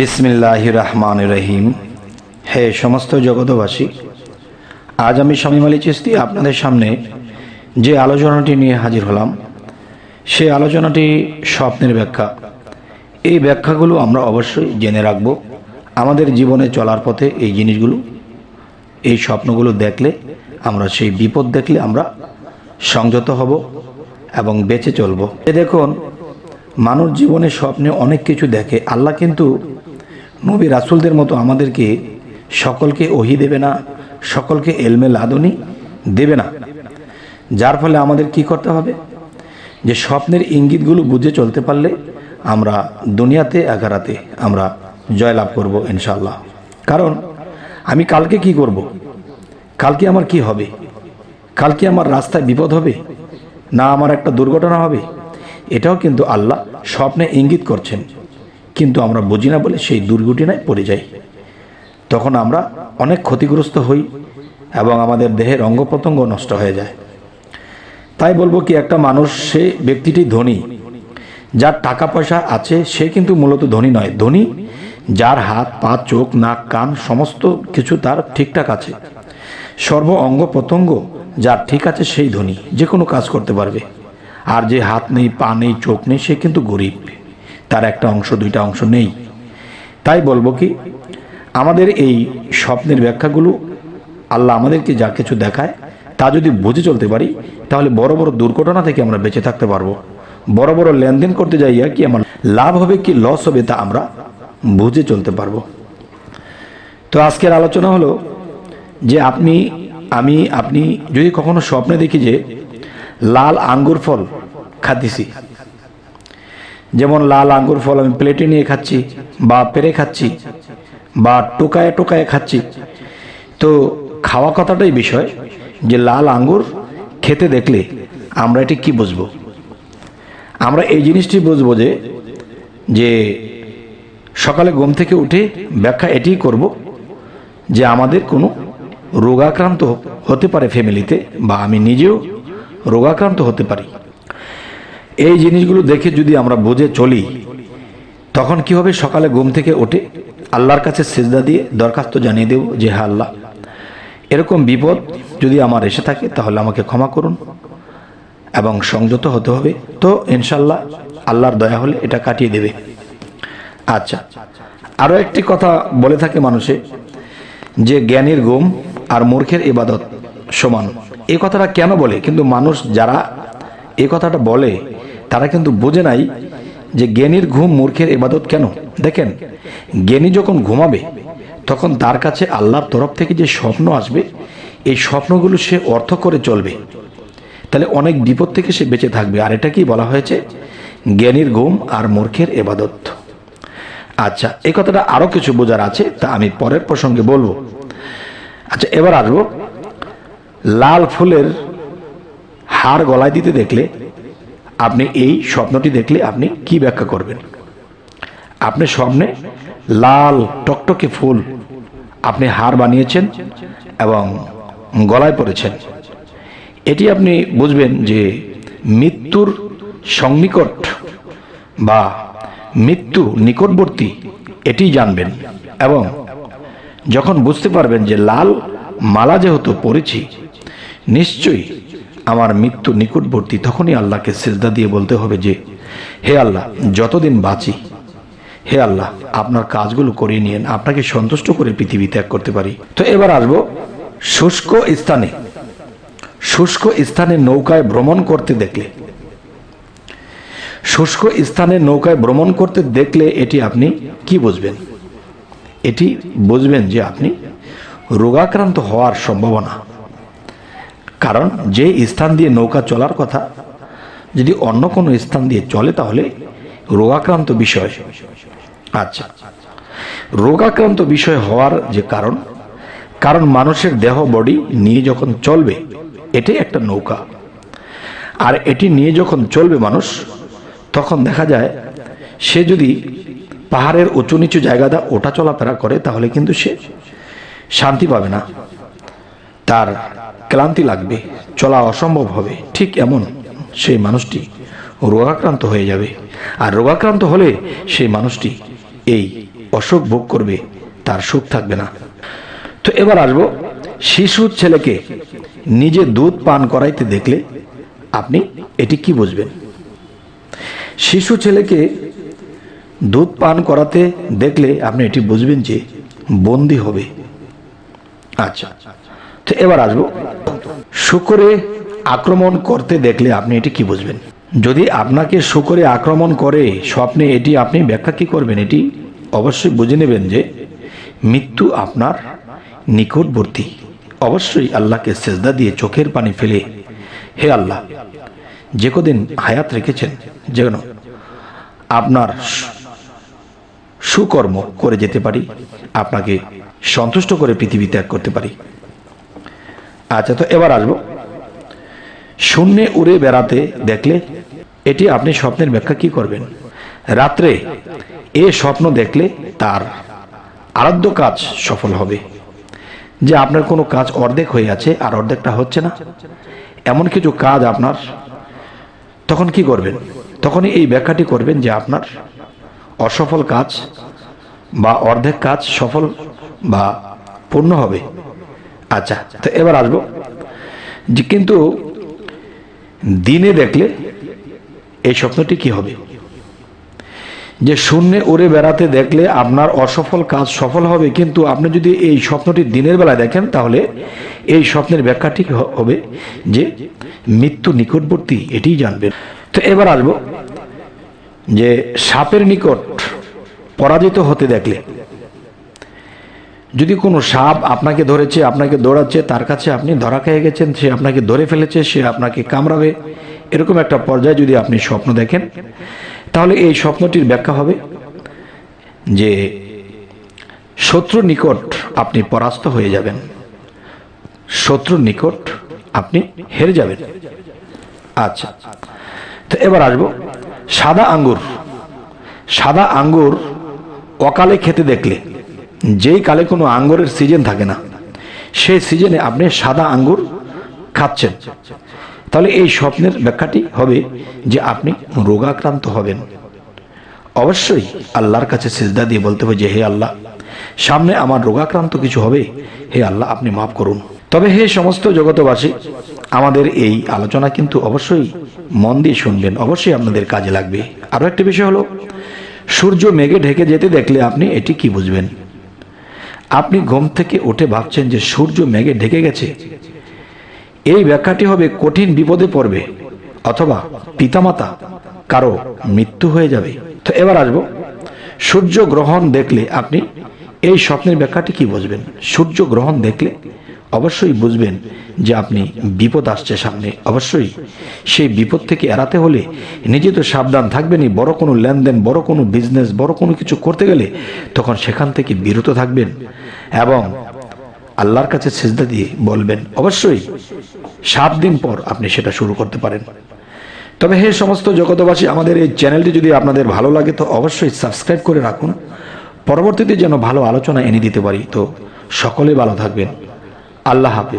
বিসমিল্লাহ রহমান রহিম। হে সমস্ত জগতবাসী আজ আমি শামীম আলী চিস্তি আপনাদের সামনে যে আলোচনাটি নিয়ে হাজির হলাম সেই আলোচনাটি স্বপ্নের ব্যাখ্যা। এই ব্যাখ্যাগুলো আমরা অবশ্যই জেনে রাখব। আমাদের জীবনে চলার পথে এই জিনিসগুলো, এই স্বপ্নগুলো দেখলে, আমরা সেই বিপদ দেখলে আমরা সংযত হব এবং বেঁচে চলব। এ দেখুন মানুষ জীবনে স্বপ্নে অনেক কিছু দেখে। আল্লাহ কিন্তু নবী রাসুলদের মতো আমাদেরকে সকলকে ওহি দেবে না, সকলকে এলমে লাদনি দেবে না। যার ফলে আমাদের কি করতে হবে? যে স্বপ্নের ইঙ্গিতগুলো বুঝে চলতে পারলে আমরা দুনিয়াতে এগারাতে আমরা জয়লাভ করব ইনশাল্লাহ কারণ আমি কালকে কি করব? কালকে আমার কি হবে? কালকে আমার রাস্তায় বিপদ হবে? না আমার একটা দুর্ঘটনা হবে? এটাও কিন্তু আল্লাহ স্বপ্নে ইঙ্গিত করছেন। কিন্তু আমরা বুঝি না বলে সেই দুর্ঘটনায় পড়ে যাই। তখন আমরা অনেক ক্ষতিগ্রস্ত হই এবং আমাদের দেহের অঙ্গ প্রত্যঙ্গ নষ্ট হয়ে যায়। তাই বলব কি, একটা মানুষ, সে ব্যক্তিটি ধনী। যার টাকা পয়সা আছে, সে কিন্তু মূলত ধনী নয়। ধনী, যার হাত, পা, চোখ, নাক, কান, সমস্ত কিছু তার ঠিকঠাক আছে। সর্ব অঙ্গ প্রত্যঙ্গ যার ঠিক আছে, সেই ধনী। যে কোনো কাজ করতে পারবে। আর যে হাত নেই, পা নেই, চোখ নেই, সে কিন্তু গরিব। তার একটা অংশ, দুইটা অংশ নেই। তাই বলব কি, আমাদের এই স্বপ্নের ব্যাখ্যাগুলো আল্লাহ আমাদেরকে যা কিছু দেখায়, তা যদি বুঝে চলতে পারি, তাহলে বড় বড় দুর্ঘটনা থেকে আমরা বেঁচে থাকতে পারব। বড় বড় লেনদেন করতে যাইয়া কি আমার লাভ হবে কি, লস হবে, তা আমরা বুঝে চলতে পারব। তো আজকের আলোচনা হলো যে আপনি, আমি, আপনি যদি কখনো স্বপ্নে দেখি যে লাল আঙ্গুর ফল খাচ্ছি যেমন লাল আঙ্গুর ফল আমি প্লেটে নিয়ে খাচ্ছি বা পেরে খাচ্ছি বা টোকায় টোকায় খাচ্ছি। তো খাওয়া কথাটাই বিষয় যে লাল আঙ্গুর খেতে দেখলে আমরা এটি কি বুঝব? আমরা এই জিনিসটি বুঝব যে যে সকালে ঘুম থেকে উঠে ব্যাখ্যা এটিই করব যে আমাদের কোনো রোগাক্রান্ত হতে পারে ফ্যামিলিতে বা আমি নিজেও রোগাক্রান্ত হতে পারি। এই জিনিসগুলো দেখে যদি আমরা বুঝে চলি, তখন কি হবে? সকালে ঘুম থেকে উঠে আল্লাহর কাছে সেজদা দিয়ে দরখাস্ত জানিয়ে দেব যে হ্যাঁ আল্লাহ, এরকম বিপদ যদি আমার এসে থাকে, তাহলে আমাকে ক্ষমা করুন এবং সংযত হতে হবে। তো ইনশাল্লাহ আল্লাহর দয়া হলে এটা কাটিয়ে দেবে। আচ্ছা আরও একটি কথা বলে থাকে মানুষে যে, জ্ঞানীর ঘুম আর মূর্খের ইবাদত সমান। এই কথাটা কেন বলে? কিন্তু মানুষ যারা এই কথাটা বলে, তারা কিন্তু বোঝে নাই যে জ্ঞানীর ঘুম মূর্খের ইবাদত কেন? দেখেন, জ্ঞানী যখন ঘুমাবে, তখন তার কাছে আল্লাহর তরফ থেকে যে স্বপ্ন আসবে, এই স্বপ্নগুলো সে অর্থ করে চলবে। তাহলে অনেক বিপদ থেকে সে বেঁচে থাকবে। আর এটা কি বলা হয়েছে? জ্ঞানীর ঘুম আর মূর্খের এবাদত আচ্ছা এই কথাটা আরও কিছু বোঝার আছে, তা আমি পরের প্রসঙ্গে বলব। আচ্ছা এবার আসব লাল ফুলের হার গলায় দিতে দেখলে আপনি এই স্বপ্নটি দেখলে আপনি কি ব্যাখ্যা করবেন? আপনি স্বপ্নে লাল টকটকে ফুল আপনি হার বানিয়েছেন এবং গলায় পড়েছেন এটি আপনি বুঝবেন যে মৃত্যুর সংনিকট বা মৃত্যু নিকটবর্তী এটি জানবেন এবং যখন বুঝতে পারবেন যে লাল মালা যেহেতু পড়েছি নিশ্চয়ই আমার মৃত্যু নিকটবর্তী তখনই আল্লাহকে সেজদা দিয়ে বলতে হবে যে, হে আল্লাহ, যতদিন বাঁচি, হে আল্লাহ, আপনার কাজগুলো করিয়ে নিয়েন, আপনাকে সন্তুষ্ট করে পৃথিবী ত্যাগ করতে পারি। তো এবার আসব শুষ্ক স্থানে। শুষ্ক স্থানে নৌকায় ভ্রমণ করতে দেখলে। শুষ্ক স্থানে নৌকায় ভ্রমণ করতে দেখলে এটি আপনি কি বুঝবেন? এটি বুঝবেন যে আপনি রোগাক্রান্ত হওয়ার সম্ভাবনা। কারণ যে স্থান দিয়ে নৌকা চলার কথা, যদি অন্য কোনো স্থান দিয়ে চলে তাহলে রোগাক্রান্ত বিষয়। আচ্ছা রোগাক্রান্ত বিষয় হওয়ার যে কারণ কারণ মানুষের দেহ বডি নিয়ে যখন চলবে এটাই একটা নৌকা। আর এটি নিয়ে যখন চলবে মানুষ, তখন দেখা যায় সে যদি পাহাড়ের উঁচু নিচু জায়গাটা ওটা চলাফেরা করে, তাহলে কিন্তু সে শান্তি পাবে না। তার ক্লান্তি লাগবে, চলা অসম্ভব হবে। ঠিক এমন সেই মানুষটি রোগাক্রান্ত হয়ে যাবে। আর রোগাক্রান্ত হলে সেই মানুষটি এই অসুখ ভোগ করবে, তার সুখ থাকবে না। তো এবার আসব শিশু ছেলেকে নিজে দুধ পান করাইতে দেখলে আপনি এটি কি বুঝবেন? শিশু ছেলেকে দুধ পান করাতে দেখলে আপনি এটি বুঝবেন যে বন্দি হবে। আচ্ছা তো এবার আসব শুকরে আক্রমণ করতে দেখলে আপনি এটি কি বুঝবেন? যদি আপনাকে শুকরে আক্রমণ করে স্বপ্নে এটি আপনি ব্যাখ্যা কি করবেন এটি অবশ্যই বুঝে নেবেন যে মৃত্যু আপনার নিকটবর্তী। অবশ্যই আল্লাহকে সেজদা দিয়ে চোখের পানি ফেলে। হে আল্লাহ, যে কদিন হায়াত রেখেছেন যেন আপনার সুকর্ম করে যেতে পারি, আপনাকে সন্তুষ্ট করে পৃথিবী ত্যাগ করতে পারি। আচ্ছা তো এবার আসব। শূন্যে উড়ে বেড়াতে দেখলে এটি আপনি স্বপ্নের ব্যাখ্যা কি করবেন? রাত্রে এ স্বপ্ন দেখলে তার আরাধ্য কাজ সফল হবে। যে আপনার কোনো কাজ অর্ধেক হয়ে আছে আর অর্ধেকটা হচ্ছে না। এমন কিছু কাজ আপনার, তখন কি করবেন? তখনই এই ব্যাখ্যাটি করবেন যে আপনার অসফল কাজ বা অর্ধেক কাজ সফল বা পূর্ণ হবে। আচ্ছা তো এবার আসব। যে কিন্তু দিনে দেখলে এই স্বপ্নটি কি হবে? যে শূন্যে উড়ে বেড়াতে দেখলে আপনার অসফল কাজ সফল হবে, কিন্তু আপনি যদি এই স্বপ্নটি দিনের বেলায় দেখেন, তাহলে এই স্বপ্নের ব্যাখ্যাটি হবে? যে মৃত্যু নিকটবর্তী, এটিই জানবেন। তো এবার আসব। যে সাপের নিকট পরাজিত হতে দেখলে যদি কোনো সাপ আপনাকে ধরেছে, আপনাকে দৌড়াচ্ছে, তার কাছে আপনি ধরা খেয়ে গেছেন, সে আপনাকে ধরে ফেলেছে, সে আপনাকে কামড়াবে, এরকম একটা পর্যায়ে যদি আপনি স্বপ্ন দেখেন, তাহলে এই স্বপ্নটির ব্যাখ্যা হবে যে শত্রুর নিকট আপনি পরাস্ত হয়ে যাবেন, শত্রুর নিকট আপনি হেরে যাবেন। আচ্ছা তো এবার আসব, সাদা আঙ্গুর সাদা আঙ্গুর অকালে খেতে দেখলে যেই কালে কোনো আঙ্গুরের সিজন থাকে না, সেই সিজনে আপনি সাদা আঙ্গুর খাচ্ছেন। তাহলে এই স্বপ্নের ব্যাখ্যাটি হবে যে আপনি রোগাক্রান্ত হবেন। অবশ্যই আল্লাহর কাছে সিজদা দিয়ে বলতে হবে যে, হে আল্লাহ, সামনে আমার রোগাক্রান্ত কিছু হবে, হে আল্লাহ, আপনি মাফ করুন। তবে হে সমস্ত জগতবাসী আমাদের এই আলোচনা কিন্তু অবশ্যই মন দিয়ে শুনবেন, অবশ্যই আপনাদের কাজে লাগবে। আরও একটি বিষয় হলো, সূর্য মেঘে ঢেকে যেতে দেখলে আপনি এটি কি বুঝবেন? আপনি ঘুম থেকে উঠে ভাবছেন যে সূর্য মেঘে ঢেকে গেছে। এই ব্যাখ্যাটি হবে কঠিন বিপদে পড়বে অথবা পিতামাতা কারও মৃত্যু হয়ে যাবে। তো এবার আসব। সূর্য গ্রহণ দেখলে আপনি এই স্বপ্নের ব্যাখ্যাটি কি বুঝবেন? সূর্য গ্রহণ দেখলে অবশ্যই বুঝবেন যে আপনি বিপদ আসছে সামনে। অবশ্যই সেই বিপদ থেকে এড়াতে হলে নিজে তো সাবধান থাকবেনই। বড় কোনো লেনদেন, বড় কোনো বিজনেস বড় কোনো কিছু করতে গেলে তখন সেখান থেকে বিরত থাকবেন। এবং আল্লাহর কাছে সেজদা দিয়ে বলবেন, অবশ্যই সাত দিন পর আপনি সেটা শুরু করতে পারেন। তবে হে সমস্ত জগতবাসী আমাদের এই চ্যানেলটি যদি আপনাদের ভালো লাগে, তো অবশ্যই সাবস্ক্রাইব করে রাখুন। পরবর্তীতে যেন ভালো আলোচনা এনে দিতে পারি, তো সকলে ভালো থাকবেন। আল্লাহ হাফিজ।